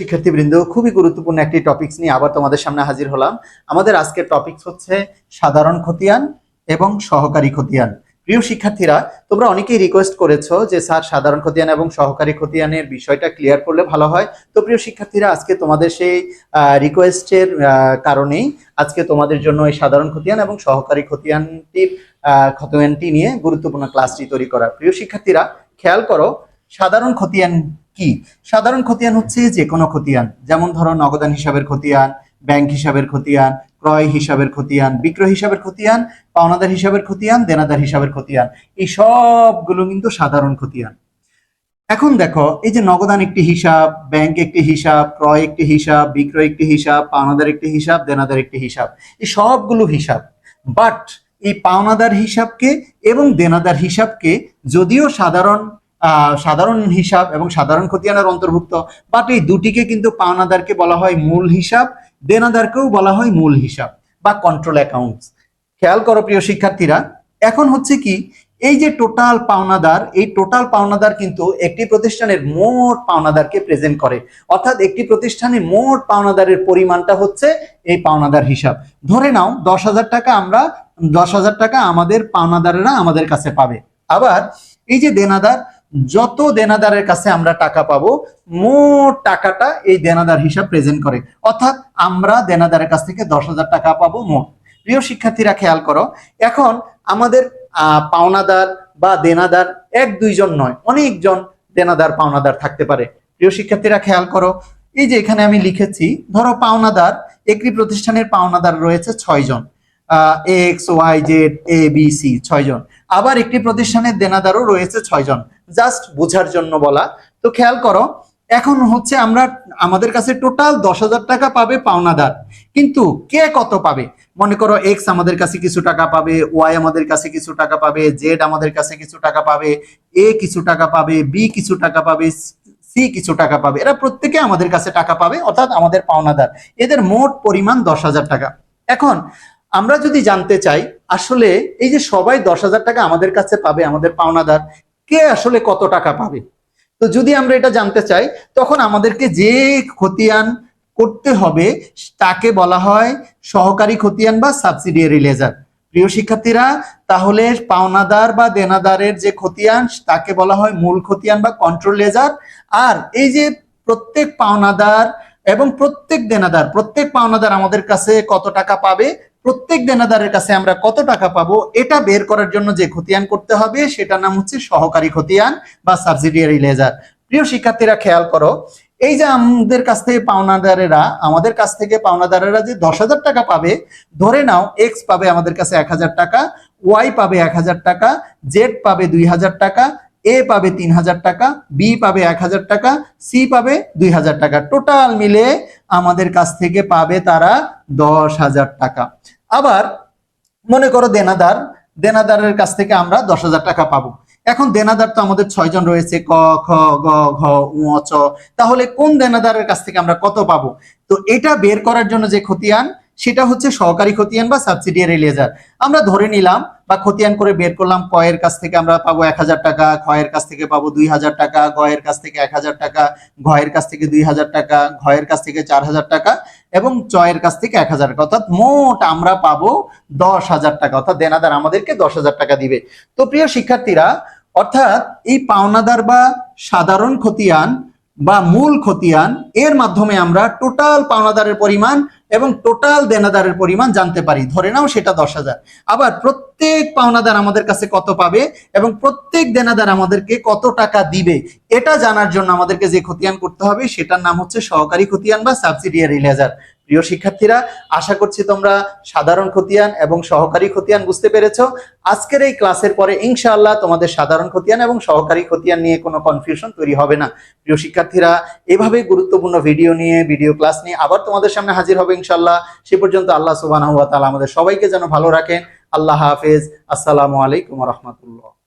শিক্ষার্থীবৃন্দ, খুবই গুরুত্বপূর্ণ একটি টপিকস নিয়ে আবার তোমাদের সামনে হাজির হলাম। আমাদের আজকের টপিকস হচ্ছে সাধারণ খতিয়ান এবং সহকারী খতিয়ান। প্রিয় শিক্ষার্থীরা, তোমরা অনেকেই রিকোয়েস্ট করেছ যে, স্যার, সাধারণ খতিয়ান এবং সহকারী খতিয়ানের বিষয়টা ক্লিয়ার করলে ভালো হয়। তো প্রিয় শিক্ষার্থীরা, আজকে তোমাদের সেই রিকোয়েস্টের কারণেই আজকে তোমাদের জন্য এই সাধারণ খতিয়ান এবং সহকারী খতিয়ানটির খতিয়ানটি নিয়ে গুরুত্বপূর্ণ ক্লাসটি তৈরি করা। প্রিয় শিক্ষার্থীরা, খেয়াল করো, সাধারণ খতিয়ান কি? সাধারণ খতিয়ান হচ্ছে যে কোনো খতিয়ান। যেমন ধরো নগদান হিসাবের খতিয়ান, ব্যাংক হিসাবের খতিয়ান, ক্রয় হিসাবের খতিয়ান, বিক্রয় হিসাবের খতিয়ান, পাওনাদার হিসাবের খতিয়ান, দেনাদার হিসাবের খতিয়ান। এই সবগুলো কিন্তু সাধারণ খতিয়ান। এখন দেখো, এই যে নগদান একটি হিসাব, ব্যাংক একটি হিসাব, ক্রয় একটি হিসাব, বিক্রয় একটি হিসাব, পাওনাদার একটি হিসাব, দেনাদার একটি হিসাব। এই সবগুলো হিসাব। বাট এই পাওনাদার হিসাবকে এবং দেনাদার হিসাবকে যদিও সাধারণ সাধারণ হিসাব এবং সাধারণ খতিয়ানের অন্তর্ভুক্ত। বাট এই দুটিকে কিন্তু পাওনাদারকে বলা হয় মূল হিসাব, দেনাদারকেও বলা হয় মূল হিসাব বা কন্ট্রোল অ্যাকাউন্টস খেয়াল করো প্রিয় শিক্ষার্থীরা, এখন হচ্ছে কি, এই যে টোটাল পাওনাদার, এই টোটাল পাওনাদার কিন্তু একটি প্রতিষ্ঠানের মোট পাওনাদারকে প্রেজেন্ট করে। অর্থাৎ একটি প্রতিষ্ঠানে মোট পাওনাদারের পরিমাণটা হচ্ছে এই পাওনাদার হিসাব। ধরে নাও, দশ হাজার টাকা আমরা, দশ হাজার টাকা আমাদের পাওনাদারেরা আমাদের কাছে পাবে। আবার এই যে দেনাদার যত দেনাদারের কাছে আমরা টাকা পাবো, মোট টাকাটা এই দেনাদার হিসাব প্রেজেন্ট করে। অর্থাৎ আমরা দেনাদারের কাছ থেকে দশ হাজার টাকা পাবো মোট। প্রিয় শিক্ষার্থীরা, খেয়াল করো, এখন আমাদের পাওনাদার বা দেনাদার এক, দুইজন নয়, অনেকজন দেনাদার, পাওনাদার থাকতে পারে। প্রিয় শিক্ষার্থীরা, খেয়াল করো, এই যে এখানে আমি লিখেছি, ধরো পাওনাদার, একটি প্রতিষ্ঠানের পাওনাদার রয়েছে ছয় জন X Y Z A B C ছয় জন আবার একটি প্রতিষ্ঠানের দেনাদারও রয়েছে ছয় জন জাস্ট বোঝার জন্য বলা। তো খেয়াল করো, এখন হচ্ছে আমরা আমাদের কাছে টোটাল দশ হাজার টাকা পাবে পাওনাদার। কিন্তু কে কত পাবে? মনে করো এক্স আমাদের কাছে কিছু টাকা পাবে ওয়াই আমাদের কাছে কিছু টাকা পাবে জেড আমাদের কাছে কিছু টাকা পাবে এ কিছু টাকা পাবে বি কিছু টাকা পাবে সি কিছু টাকা পাবে। এরা প্রত্যেকে আমাদের কাছে টাকা পাবে, অর্থাৎ আমাদের পাওনাদার। এদের মোট পরিমাণ দশ হাজার টাকা। এখন আমরা যদি জানতে চাই, আসলে এই যে সবাই দশ হাজার টাকা আমাদের কাছে পাবে, আমাদের পাওনাদার, কে আসলে কত টাকা পাবে? তো যদি আমরা এটা জানতে চাই, তখন আমাদেরকে যে খতিয়ান করতে হবে, তাকে বলা হয় সহকারী খতিয়ান বা সাবসিডিয়ারি লেজার। প্রিয় শিক্ষার্থীরা, তাহলে পাওনাদার বা দেনাদারের যে খতিয়ান, তাকে বলা হয় মূল খতিয়ান বা কন্ট্রোল লেজার। আর এই যে প্রত্যেক পাওনাদার এবং প্রত্যেক দেনাদার, প্রত্যেক পাওনাদার আমাদের কাছে কত টাকা পাবে প্রত্যেক দেনাদারের কাছে আমরা কত টাকা পাবো এটা বের করার জন্য যে খতিয়ান করতে হবে, সেটার নাম হচ্ছে সহকারী খতিয়ান বা সাবসিডিয়ারি লেজার। প্রিয় শিক্ষার্থীরা, খেয়াল করো, এই যে আমাদের কাছ থেকে পাওনাদারেরা, আমাদের কাছ থেকে পাওনাদারেরা যে দশ হাজার টাকা পাবে, ধরে নাও এক্স পাবে আমাদের কাছে এক হাজার টাকা ওয়াই পাবে এক হাজার টাকা জেড পাবে দুই হাজার টাকা এ পাবে তিন হাজার টাকা বি পাবে এক হাজার টাকা সি পাবে দুই হাজার টাকা। টোটাল মিলে আমাদের কাছ থেকে পাবে তারা দশ হাজার টাকা। আবার মনে করো দেনাদার, দেনাদারের কাছ থেকে আমরা দশ হাজার টাকা পাবো। এখন দেনাদার তো আমাদের ছয়জন রয়েছে, ক, খ, গ, ঘ, উ, চ। তাহলে কোন দেনাদারের কাছ থেকে আমরা কত পাবো? তো এটা বের করার জন্য যে খতিয়ান সেটা হচ্ছে সহকারী খতিয়ান বা সাবসিডিয়ারি লেজার আমরা ধরে নিলাম বা খতিয়ান করে বের করলাম, কয়ের কাছ থেকে আমরা পাবো এক হাজার টাকা খয়ের কাছ থেকে পাবো দুই হাজার টাকা, গয়ের কাছ থেকে এক হাজার টাকা, ঘয়ের কাছ থেকে দুই হাজার টাকা, ঘয়ের কাছ থেকে চার হাজার টাকা এবং চয়ের কাছ থেকে এক হাজার টাকা। অর্থাৎ মোট আমরা পাবো দশ হাজার টাকা। অর্থাৎ দেনাদার আমাদেরকে দশ হাজার টাকা দিবে। তো প্রিয় শিক্ষার্থীরা, অর্থাৎ এই পাওনাদার বা সাধারণ খতিয়ান বা মূল খতিয়ান, এর মাধ্যমে আমরা টোটাল পাওনাদারের পরিমাণ এবং টোটাল দেনাদারের পরিমাণ জানতে পারি। ধরে নাও সেটা দশ হাজার। আবার প্রত্যেক পাওনাদার আমাদের কাছে কত পাবে এবং প্রত্যেক দেনাদার আমাদেরকে কত টাকা দিবে, এটা জানার জন্য আমাদেরকে যে খতিয়ান করতে হবে, সেটার নাম হচ্ছে সহকারী খতিয়ান বা সাবসিডিয়ারি লেজার প্রিয় শিক্ষার্থীরা, আশা করছি তোমরা সাধারণ খতিয়ান এবং সহকারী খতিয়ান বুঝতে পেরেছ। আজকের এই ক্লাসের পরে ইনশাআল্লাহ তোমাদের সাধারণ খতিয়ান এবং সহকারী খতিয়ান নিয়ে কোনো কনফিউশন তৈরি হবে না। প্রিয় শিক্ষার্থীরা, এভাবে গুরুত্বপূর্ণ ভিডিও নিয়ে ভিডিও ক্লাস নিয়ে আবার তোমাদের সামনে হাজির হবে ইনশাআল্লাহ। সে পর্যন্ত আল্লাহ তাআলা আমাদের সবাইকে যেন ভালো রাখেন। আল্লাহ হাফেজ। আসসালামু আলাইকুম রাহমাতুল্লাহ।